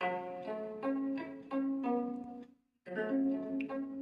Thank you.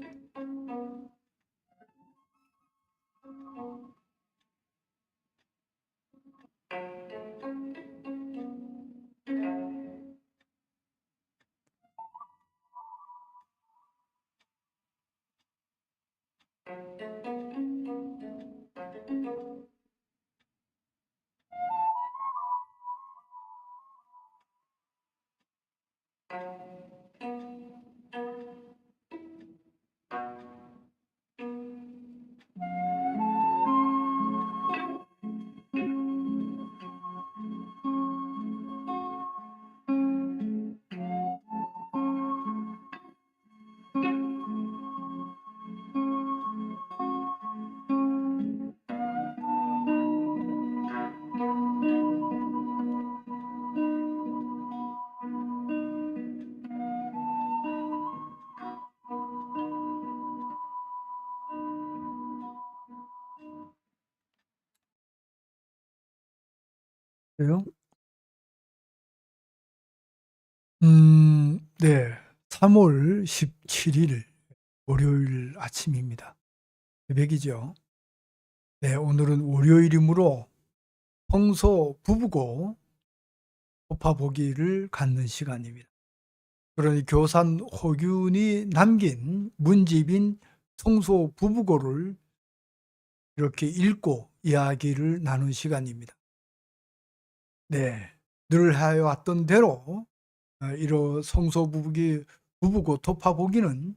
3월 17일 월요일 아침입니다. 새벽이죠. 네 오늘은 월요일이므로 평소 부부고 소파 보기를 갖는 시간입니다. 그러니 교산 호균이 남긴 문집인 성소 부부고를 이렇게 읽고 이야기를 나눈 시간입니다. 네. 늘 해왔던 대로 어 이런 성소 부부기 부부 고 토파 보기는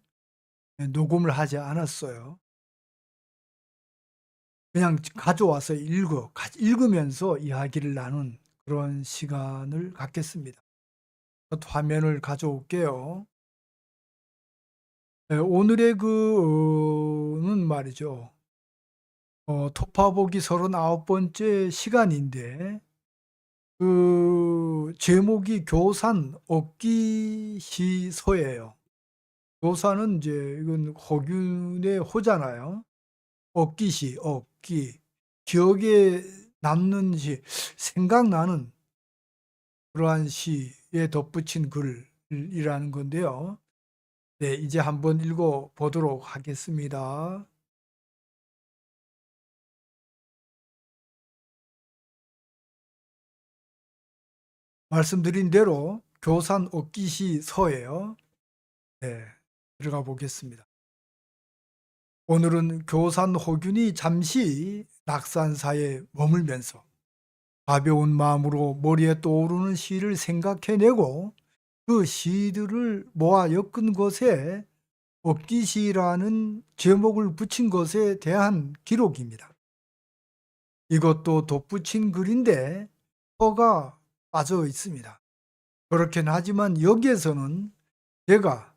예 녹음을 하지 않았어요. 그냥 가져와서 읽어 가 읽으면서 이야기를 나눈 그런 시간을 갖겠습니다. 첫 화면을 가져올게요. 예 오늘의 그어는 말이죠. 어 토파 보기 39 번째 시간인데 그 제목이 교산 억기시서예요. 교산은 인제 이건 호균의 호잖아요. 억기시, 억기. 기억에 남는 시, 생각나는 그러한 시에 덧붙인 글이라는 건데요. 네 이제 한번 읽어 보도록 하겠습니다. 말씀드린 대로 교산 억기시 서예요. 네. 들어가 보겠습니다. 오늘은 교산 호균이 잠시 낙산사에 머물면서 가벼운 마음으로 머리에 떠오르는 시를 생각해내고 그 시들을 모아 엮은 것에 억기시라는 제목을 붙인 것에 대한 기록입니다. 이것도 덧붙인 글인데 서가 빠져 있습니다. 그렇긴 하지만 여기에서는 제가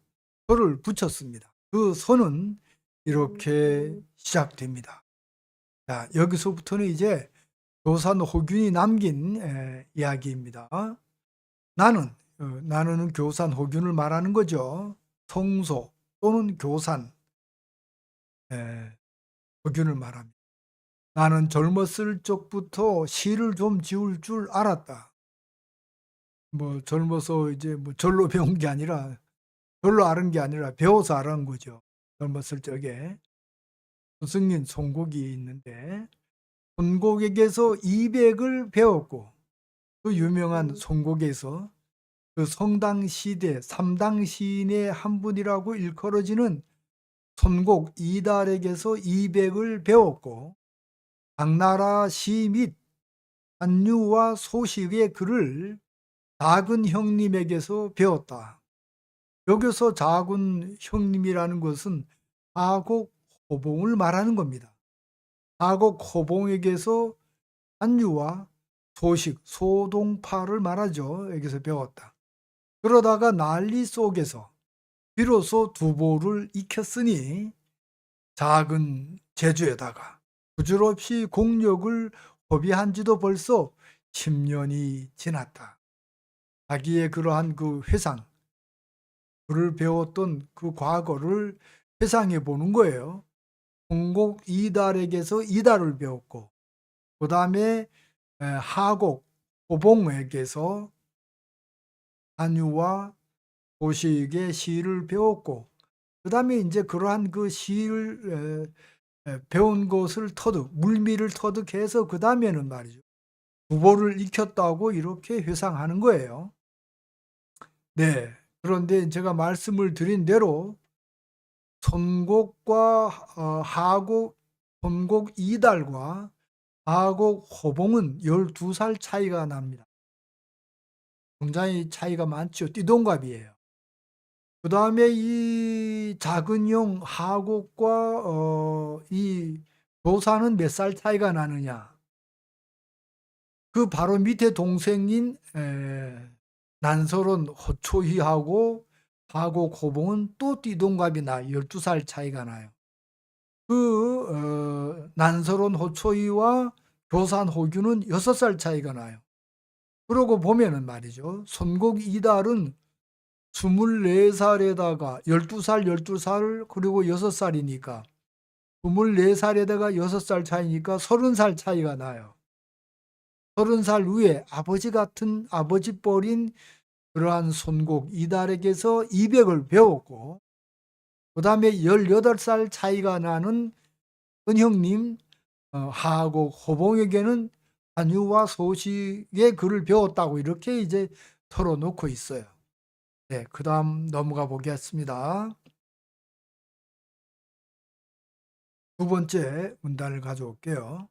서를 붙였습니다. 그 서는 이렇게 시작됩니다. 자 여기서부터는 이제 교산 호균이 남긴 에 이야기입니다. 나는 어 나는은 교산 호균을 말하는 거죠. 성소 또는 교산 에 호균을 말합니다. 나는 젊었을 적부터 시를 좀 지을 줄 알았다. 뭐 젊어서 이제 뭐 절로 배운 게 아니라 절로 아는 게 아니라 배워서 아는 거죠. 젊었을 적에. 스승님 송곡이 있는데 손곡에게서 200을 배웠고 그 유명한 송곡에서 그 성당 시대 3당 시인의 한 분이라고 일컬어지는 손곡 이달에게서 200을 배웠고 당나라 시 및 한유와 소식의 글을 작은 형님에게서 배웠다. 여기서 작은 형님이라는 것은 하곡 호봉을 말하는 겁니다. 하곡 호봉에게서 한유와 소식, 소동파를 말하죠. 여기서 배웠다. 그러다가 난리 속에서 비로소 두보를 익혔으니 작은 제주에다가 부질없이 공력을 허비한 지도 벌써 10년이 지났다. 자기의 그러한 그 회상, 그를 배웠던 그 과거를 회상해 보는 거예요. 홍곡 이달에게서 이달을 배웠고 그 다음에 하곡 호봉에게서 한유와 도식의 시를 배웠고 그 다음에 이제 그러한 그 시를 배운 것을 터득 물미를 터득해서 그 다음에는 말이죠 부보를 익혔다고 이렇게 회상하는 거예요. 네. 그런데 제가 말씀을 드린 대로 선곡과 어 하곡 선곡 이달과 하곡 호봉은 12살 차이가 납니다. 굉장히 차이가 많죠. 띠동갑이에요. 그 다음에 이 작은 용 하곡과 어이 도사는 몇 살 차이가 나느냐? 그 바로 밑에 동생인 에 난설은 호초희하고 하곡 호봉은 또 띠동갑이 나 12살 차이가 나요. 그 어 난설은 호초희와 교산 호규는 6살 차이가 나요. 그러고 보면은 말이죠. 손곡 이달은 24살에다가 12살, 12살 그리고 6살이니까 24살에다가 6살 차이니까 30살 차이가 나요. 서른 살 후에 아버지 같은 아버지 뻘인 그러한 손곡 이달에게서 200을 배웠고 그 다음에 18살 차이가 나는 은형님 어, 하곡 호봉에게는 한유와 소식의 글을 배웠다고 이렇게 이제 털어놓고 있어요. 네, 그 다음 넘어가 보겠습니다. 두 번째 문단을 가져올게요.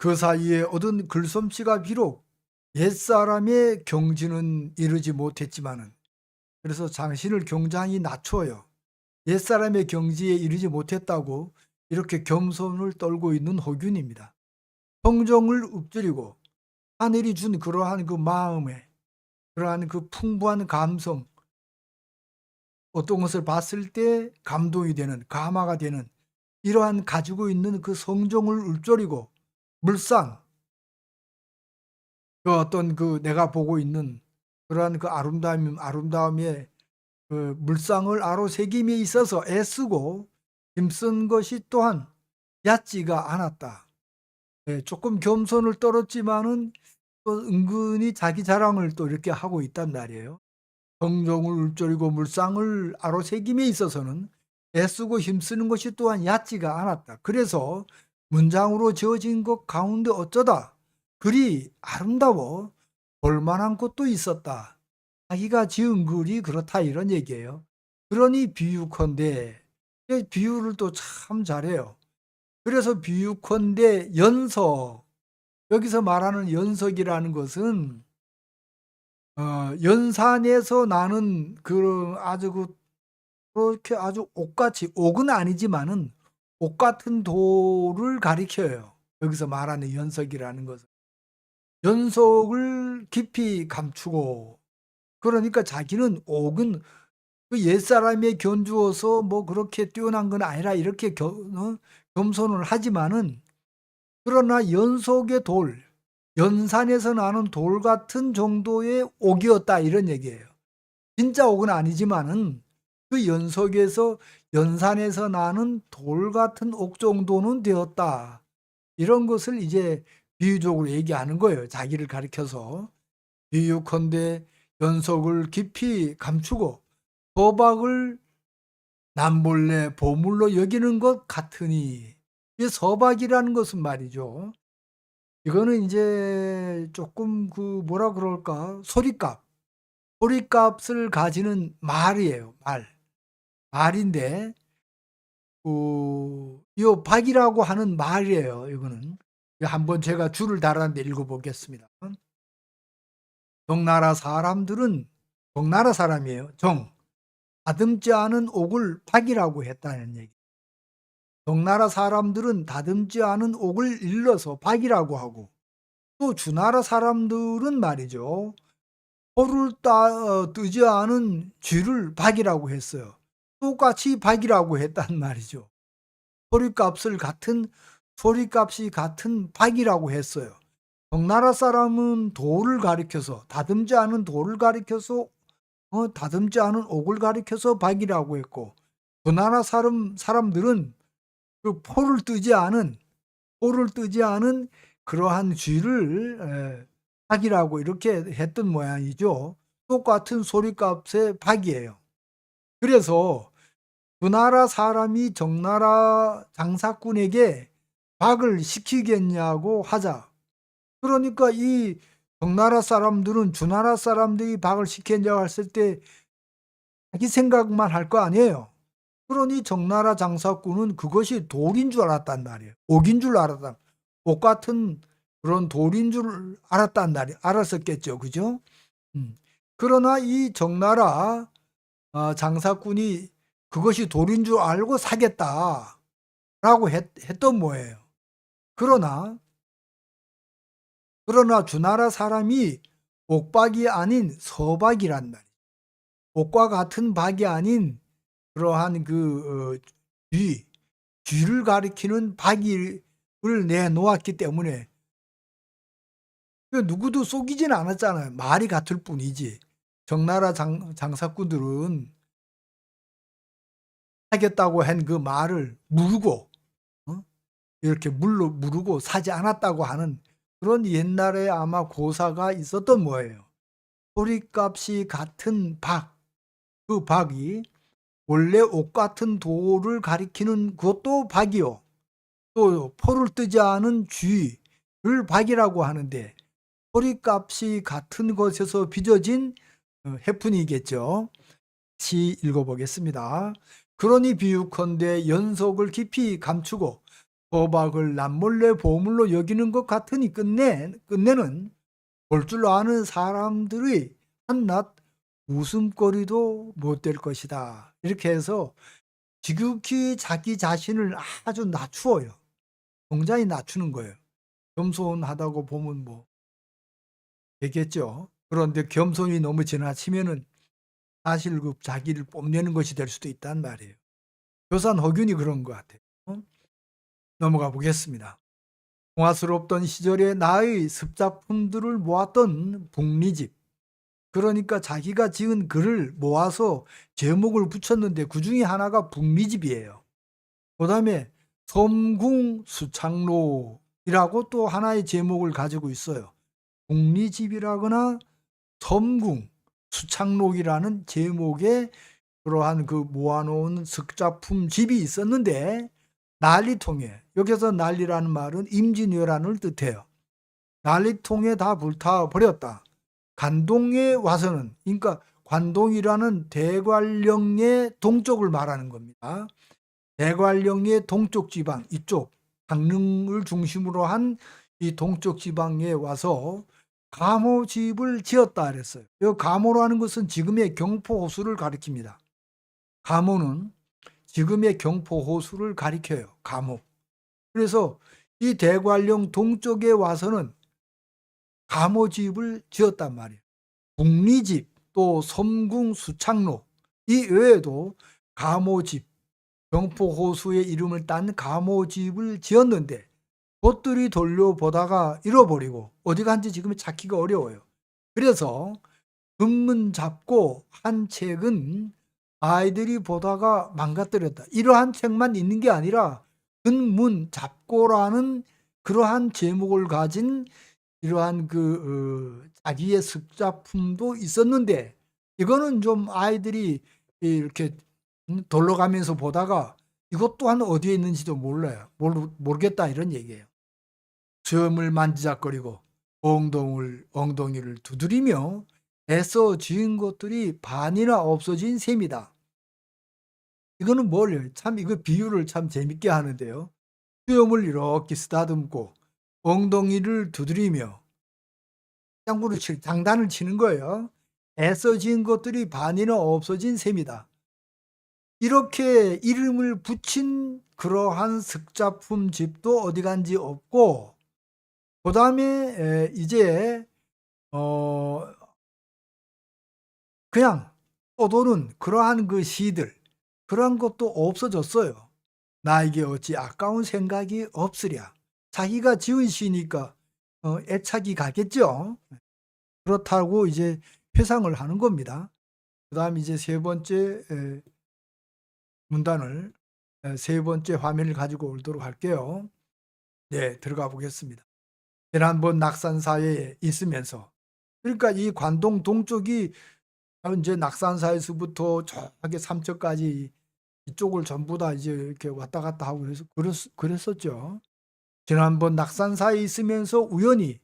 그 사이에 얻은 글솜씨가 비록 옛사람의 경지는 이르지 못했지만은 그래서 당신을 굉장히 낮춰요. 옛사람의 경지에 이르지 못했다고 이렇게 겸손을 떨고 있는 호균입니다. 성종을 읊조리고 하늘이 준 그러한 그 마음에 그러한 그 풍부한 감성 어떤 것을 봤을 때 감동이 되는 감화가 되는 이러한 가지고 있는 그 성종을 읊조리고 물상 그 어떤 그 내가 보고 있는 그러한 그 아름다움 아름다움의 그 물상을 아로새김에 있어서 애쓰고 힘쓴 것이 또한 얕지가 않았다. 예, 조금 겸손을 떨었지만은 또 은근히 자기 자랑을 또 이렇게 하고 있단 말이에요. 성종을 읊조리고 물상을 아로새김에 있어서는 애쓰고 힘쓰는 것이 또한 얕지가 않았다. 그래서 문장으로 지어진 것 가운데 어쩌다 글이 아름다워 볼만한 것도 있었다. 자기가 지은 글이 그렇다 이런 얘기예요. 그러니 비유컨대 비유를 또 참 잘해요. 그래서 비유컨대 연석 여기서 말하는 연석이라는 것은 어, 연산에서 나는 그 아주 그 그렇게 아주 옥같이 옥은 아니지만은 옥 같은 돌을 가리켜요. 여기서 말하는 연석이라는 것은 연석을 깊이 감추고 그러니까 자기는 옥은 그 옛사람에 견주어서 뭐 그렇게 뛰어난 건 아니라 이렇게 겨, 어? 겸손을 하지만은 그러나 연속의 돌, 연산에서 나는 돌 같은 정도의 옥이었다 이런 얘기예요. 진짜 옥은 아니지만은 그 연속에서 연산에서 나는 돌 같은 옥 정도는 되었다. 이런 것을 이제 비유적으로 얘기하는 거예요. 자기를 가리켜서 비유컨대 연속을 깊이 감추고 서박을 남몰래 보물로 여기는 것 같으니 이 서박이라는 것은 말이죠. 이거는 이제 조금 그 뭐라 그럴까 소리값 소리값을 가지는 말이에요. 말 말인데 그, 이 박이라고 하는 말이에요. 이거는 한번 제가 줄을 달았는데 읽어보겠습니다. 정나라 사람들은 정나라 사람이에요. 정 다듬지 않은 옥을 박이라고 했다는 얘기. 정나라 사람들은 다듬지 않은 옥을 일러서 박이라고 하고 또 주나라 사람들은 말이죠. 포를 따, 뜨지 않은 쥐를 박이라고 했어요. 똑같이 박이라고 했단 말이죠. 소리값을 같은 소리값이 같은 박이라고 했어요. 정나라 사람은 돌을 가리켜서 다듬지 않은 돌을 가리켜서 어, 다듬지 않은 옥을 가리켜서 박이라고 했고 그 나라 사람 사람들은 그 포를 뜨지 않은 포를 뜨지 않은 그러한 쥐를 에, 박이라고 이렇게 했던 모양이죠. 똑같은 소리값의 박이에요. 그래서 그 나라 사람이 정나라 장사꾼에게 박을 시키겠냐고 하자. 그러니까 이 정나라 사람들은 주나라 사람들이 박을 시켰냐고 했을 때 자기 생각만 할 거 아니에요. 그러니 정나라 장사꾼은 그것이 돌인 줄 알았단 말이에요. 옥인 줄 알았다. 옥 같은 그런 돌인 줄 알았단 말이 알았었겠죠. 그죠? 음. 그러나 이 정나라 어, 장사꾼이 그것이 돌인 줄 알고 사겠다라고 했, 했던 뭐예요. 그러나 그러나 주나라 사람이 옥박이 아닌 서박이란 말이에요. 옥과 같은 박이 아닌 그러한 그 어, 쥐, 쥐를 가리키는 박이를 내놓았기 때문에 그 누구도 속이진 않았잖아요. 말이 같을 뿐이지. 정나라 장, 장사꾼들은 하겠다고 한 그 말을 물고 어? 이렇게 물로 무르고 사지 않았다고 하는 그런 옛날에 아마 고사가 있었던 모예요. 소리값이 같은 박, 그 박이 원래 옷 같은 돌을 가리키는 그것도 박이요. 또 포를 뜨지 않은 쥐를 박이라고 하는데 소리값이 같은 것에서 빚어진 어, 해프닝이겠죠. 시 읽어보겠습니다. 그러니 비유컨대 연속을 깊이 감추고 도박을 남몰래 보물로 여기는 것 같으니 끝내 끝내는 볼 줄 아는 사람들의 한낱 웃음거리도 못 될 것이다. 이렇게 해서 지극히 자기 자신을 아주 낮추어요. 굉장히 낮추는 거예요. 겸손하다고 보면 뭐 되겠죠. 그런데 겸손이 너무 지나치면은 사실 그 자기를 뽐내는 것이 될 수도 있단 말이에요. 교산 허균이 그런 것 같아요. 어? 넘어가 보겠습니다. 동화스럽던 시절에 나의 습작품들을 모았던 북리집. 그러니까 자기가 지은 글을 모아서 제목을 붙였는데 그 중에 하나가 북리집이에요. 그 다음에 섬궁 수창로이라고 또 하나의 제목을 가지고 있어요. 북리집이라거나 섬궁 수창록이라는 제목의 그러한 그 모아놓은 석작품 집이 있었는데 난리통에 여기서 난리라는 말은 임진왜란을 뜻해요. 난리통에 다 불타 버렸다. 관동에 와서는 그러니까 관동이라는 대관령의 동쪽을 말하는 겁니다. 대관령의 동쪽 지방 이쪽 강릉을 중심으로 한 이 동쪽 지방에 와서 감호집을 지었다 그랬어요. 이 감호라는 것은 지금의 경포 호수를 가리킵니다. 감호는 지금의 경포 호수를 가리켜요. 감호. 그래서 이 대관령 동쪽에 와서는 감호집을 지었단 말이에요. 북리집 또 섬궁 수창로 이 외에도 감호집 경포 호수의 이름을 딴 감호집을 지었는데 것들이 돌려보다가 잃어버리고 어디 간지 지금 찾기가 어려워요. 그래서 금문 잡고 한 책은 아이들이 보다가 망가뜨렸다. 이러한 책만 있는 게 아니라 근문 잡고라는 그러한 제목을 가진 이러한 그 어, 자기의 습작품도 있었는데 이거는 좀 아이들이 이렇게 돌러 가면서 보다가 이것 또한 어디에 있는지도 몰라요. 모르, 모르겠다 이런 얘기예요. 수염을 만지작거리고 엉덩을, 엉덩이를 두드리며 애써 지은 것들이 반이나 없어진 셈이다. 이거는 뭘, 참, 이거 비유를 참 재밌게 하는데요. 수염을 이렇게 쓰다듬고 엉덩이를 두드리며 장구를 치, 장단을 치는 거예요. 애써 지은 것들이 반이나 없어진 셈이다. 이렇게 이름을 붙인 그러한 습작품 집도 어디 간지 없고 그 다음에 이제 어 그냥 떠도는 그러한 그 시들 그러한 것도 없어졌어요. 나에게 어찌 아까운 생각이 없으랴. 자기가 지은 시니까 어, 애착이 가겠죠. 그렇다고 이제 회상을 하는 겁니다. 그 다음 이제 세 번째 에, 문단을 에, 세 번째 화면을 가지고 오도록 할게요. 네, 들어가 보겠습니다. 지난번 낙산사에 있으면서 그러니까 이 관동 동쪽이 이제 낙산사에서부터 저기 삼척까지 이쪽을 전부 다 이제 이렇게 왔다 갔다 하고 그래서 그랬, 그랬었죠. 지난번 낙산사에 있으면서 우연히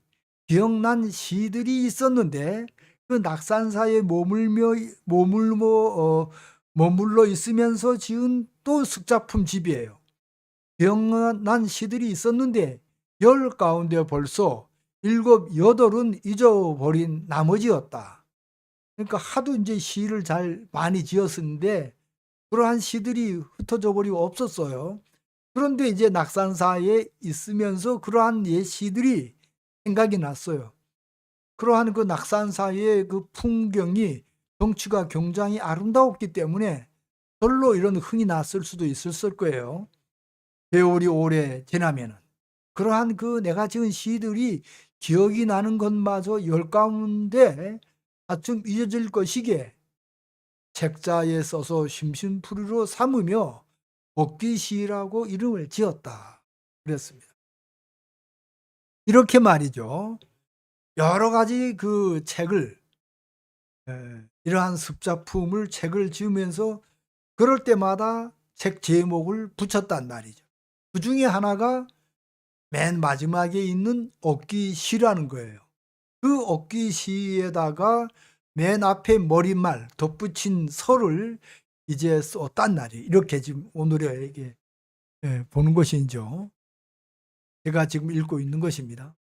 기억난 시들이 있었는데 그 낙산사에 머물며 머물며 어, 머물러 있으면서 지은 또 습작품 집이에요. 기억난 시들이 있었는데 열 가운데 벌써 일곱 여덟은 잊어버린 나머지였다. 그러니까 하도 이제 시를 잘 많이 지었는데 그러한 시들이 흩어져 버리고 없었어요. 그런데 이제 낙산사에 있으면서 그러한 옛 시들이 생각이 났어요. 그러한 그 낙산사의 그 풍경이 정치가 굉장히 아름다웠기 때문에 별로 이런 흥이 났을 수도 있었을 거예요. 세월이 오래 지나면은. 그러한 그 내가 지은 시들이 기억이 나는 것마저 열 가운데 아좀 잊어질 것이기에 책자에 써서 심심풀이로 삼으며 복귀시라고 이름을 지었다. 그랬습니다. 이렇게 말이죠. 여러 가지 그 책을 예, 이러한 습작품을 책을 지으면서 그럴 때마다 책 제목을 붙였단 말이죠. 그 중에 하나가 맨 마지막에 있는 억기 시라는 거예요. 그 억기 시에다가 맨 앞에 머릿말 덧붙인 설을 이제 썼단 말이에요. 이렇게 지금 오늘의 이게 예, 보는 것이죠. 제가 지금 읽고 있는 것입니다.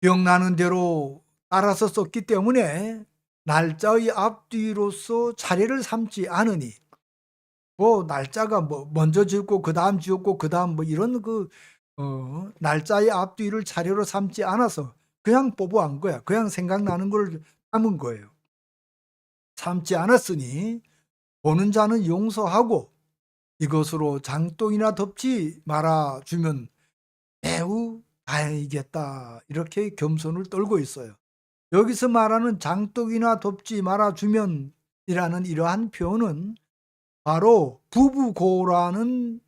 기억나는 대로 따라서 썼기 때문에 날짜의 앞뒤로서 자리를 삼지 않으니 뭐 날짜가 뭐 먼저 지었고 그 다음 지었고 그 다음 뭐 이런 그 어, 날짜의 앞뒤를 자료로 삼지 않아서 그냥 뽑아한 거야. 그냥 생각나는 걸 담은 거예요. 삼지 않았으니 보는 자는 용서하고 이것으로 장똥이나 덮지 말아 주면 매우 다행이겠다. 이렇게 겸손을 떨고 있어요. 여기서 말하는 장독이나 덮지 말아 주면 이라는 이러한 표현은 바로 부부고라는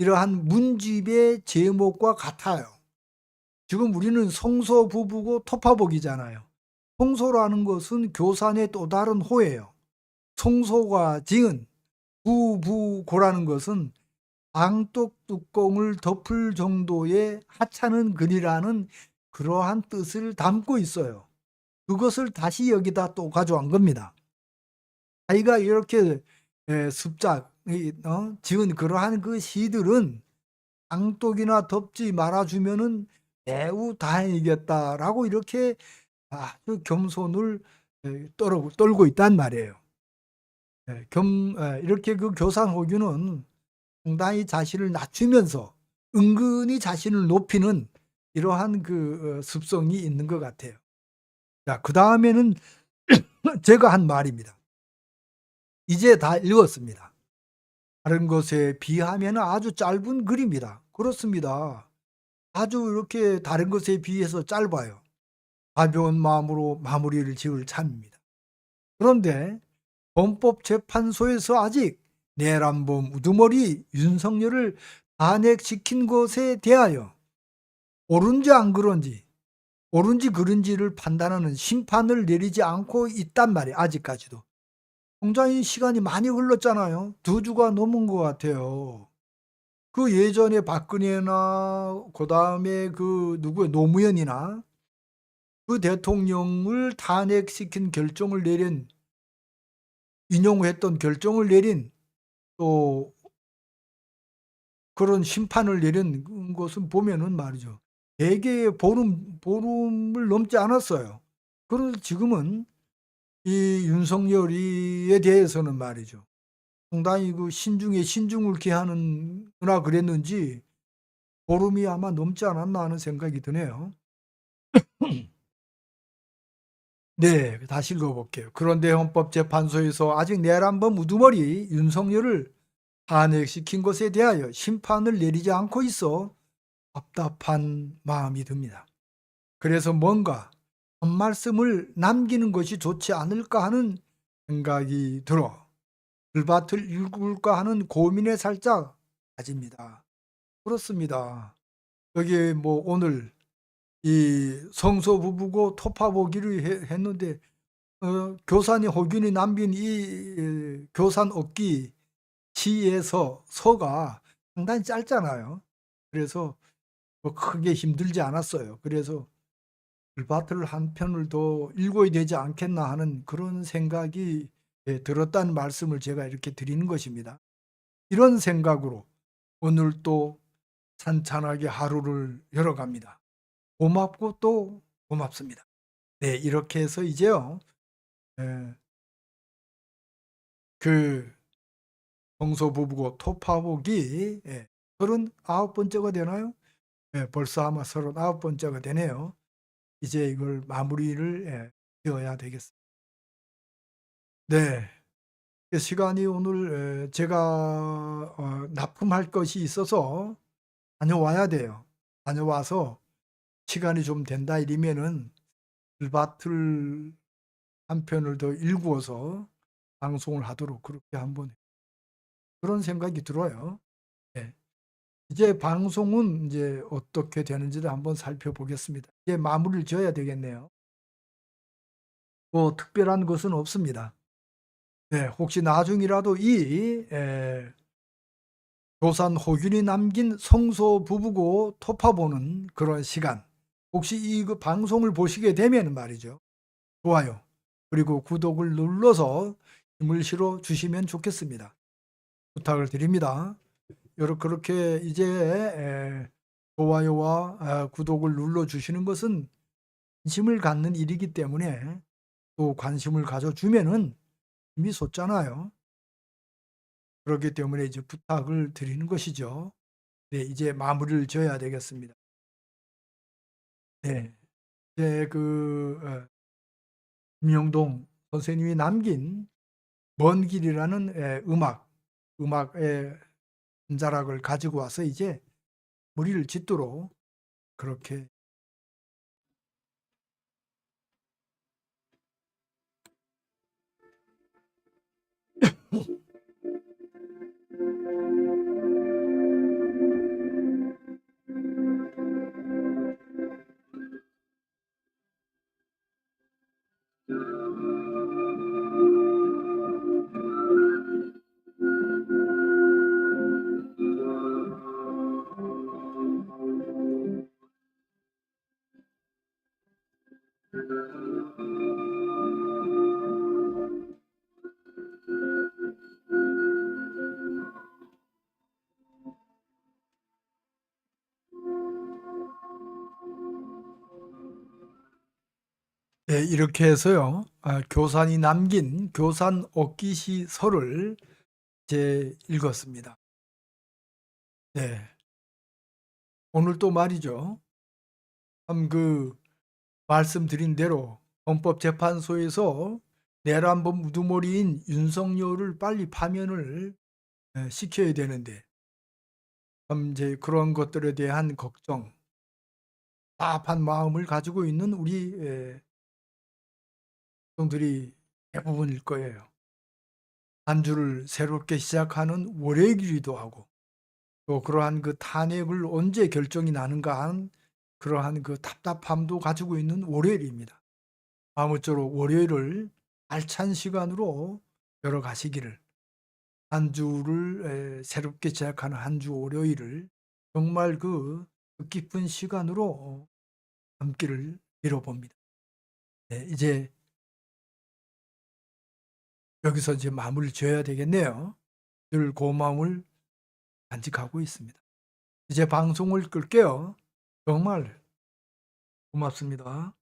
이러한 문집의 제목과 같아요. 지금 우리는 성소 부부고 토파복이잖아요. 성소라는 것은 교산의 또 다른 호예요. 성소가 지은 부부고라는 것은 방독 뚜껑을 덮을 정도의 하찮은 글이라는 그러한 뜻을 담고 있어요. 그것을 다시 여기다 또 가져온 겁니다. 자기가 이렇게 에, 습작 이, 어, 지은 그러한 그 시들은 방독이나 덮지 말아주면은 매우 다행이겠다라고 이렇게 아주 겸손을 에, 떨어, 떨고 있단 말이에요. 에, 겸, 에, 이렇게 그 교산호규는 상당히 자신을 낮추면서 은근히 자신을 높이는 이러한 그 어, 습성이 있는 것 같아요. 자, 그 다음에는 제가 한 말입니다. 이제 다 읽었습니다. 다른 것에 비하면 아주 짧은 글입니다. 그렇습니다. 아주 이렇게 다른 것에 비해서 짧아요. 가벼운 마음으로 마무리를 지을 참입니다. 그런데 헌법재판소에서 아직 내란범 우두머리 윤석열을 탄핵시킨 것에 대하여 옳은지 안 그런지 옳은지 그른지를 판단하는 심판을 내리지 않고 있단 말이에요. 아직까지도. 굉장히 시간이 많이 흘렀잖아요. 두 주가 넘은 것 같아요. 그 예전에 박근혜나 그 다음에 그 누구의 노무현이나 그 대통령을 탄핵시킨 결정을 내린 인용했던 결정을 내린 또 그런 심판을 내린 것은 보면은 말이죠. 대개 보름 보름을 넘지 않았어요. 그런데 지금은 이 윤석열이에 대해서는 말이죠. 상당히 그 신중에 신중을 기하는구나 그랬는지 보름이 아마 넘지 않았나 하는 생각이 드네요. 네, 다시 읽어볼게요. 그런데 헌법재판소에서 아직 내란범 우두머리 윤석열을 탄핵시킨 것에 대하여 심판을 내리지 않고 있어 답답한 마음이 듭니다. 그래서 뭔가 한 말씀을 남기는 것이 좋지 않을까 하는 생각이 들어 글밭을 읽을까 하는 고민에 살짝 가집니다. 그렇습니다. 여기 뭐 오늘 이 성소 부부고 토파 보기를 했는데 어, 교산이 호균이 남긴 이 교산 얻기 시에서 서가 상당히 짧잖아요. 그래서 뭐 크게 힘들지 않았어요. 그래서 글바트를 한 편을 더 읽어야 되지 않겠나 하는 그런 생각이 예, 들었다는 말씀을 제가 이렇게 드리는 것입니다. 이런 생각으로 오늘 또 찬찬하게 하루를 열어갑니다. 고맙고 또 고맙습니다. 네, 이렇게 해서 이제요, 예, 그 성소 부부고 토파복이 예, 39번째가 되나요? 예, 벌써 아마 39번째가 되네요. 이제 이걸 마무리를 예, 지어야 되겠습니다. 네. 그 시간이 오늘 예, 제가 어, 납품할 것이 있어서 다녀와야 돼요. 다녀와서 시간이 좀 된다 이러면은 글밭을 한 편을 더 읽어서 방송을 하도록 그렇게 한번 그런 생각이 들어요. 네. 이제 방송은 인제 어떻게 되는지를 한번 살펴보겠습니다. 이제 마무리를 지어야 되겠네요. 뭐 특별한 것은 없습니다. 네. 혹시 나중이라도 이에 교산 호균이 남긴 성소 부부고 토파보는 그런 시간 혹시 이 그 방송을 보시게 되면은 말이죠. 좋아요 그리고 구독을 눌러서 힘을 실어 주시면 좋겠습니다. 부탁을 드립니다. 그렇게 이제 에 좋아요와 아 구독을 눌러 주시는 것은 관심을 갖는 일이기 때문에 또 관심을 가져 주면은 힘이 솟잖아요. 그렇기 때문에 이제 부탁을 드리는 것이죠. 네. 이제 마무리를 지어야 되겠습니다. 네. 이제 그어 김영동 선생님이 남긴 먼 길이라는 예 음악, 음악의 전자락을 가지고 와서 이제 무리를 짓도록 그렇게 네. 이렇게 해서요. 아 교산이 남긴 교산 옥기시설을 이제 읽었습니다. 네. 오늘 또 말이죠. 참 그 말씀드린 대로 헌법재판소에서 내란범 우두머리인 윤석열을 빨리 파면을 예 시켜야 되는데 참 이제 그런 것들에 대한 걱정 답답한 마음을 가지고 있는 우리 예 들이 대부분일 거예요. 한 주를 새롭게 시작하는 월요일이기도 하고 또 그러한 그 '탄핵을 언제 결정이 나는가.' 하는 그러한 그 답답함도 가지고 있는 월요일입니다. 아무쪼록 월요일을 알찬 시간으로 열어가시기를 한 주를 에 새롭게 시작하는 한 주 월요일을 정말 그 뜻깊은 시간으로 삼기를 빌어봅니다. 네. 이제 여기서 이제 마무리를 지어야 되겠네요. 늘 고마움을 간직하고 있습니다. 이제 방송을 끌게요. 정말 고맙습니다.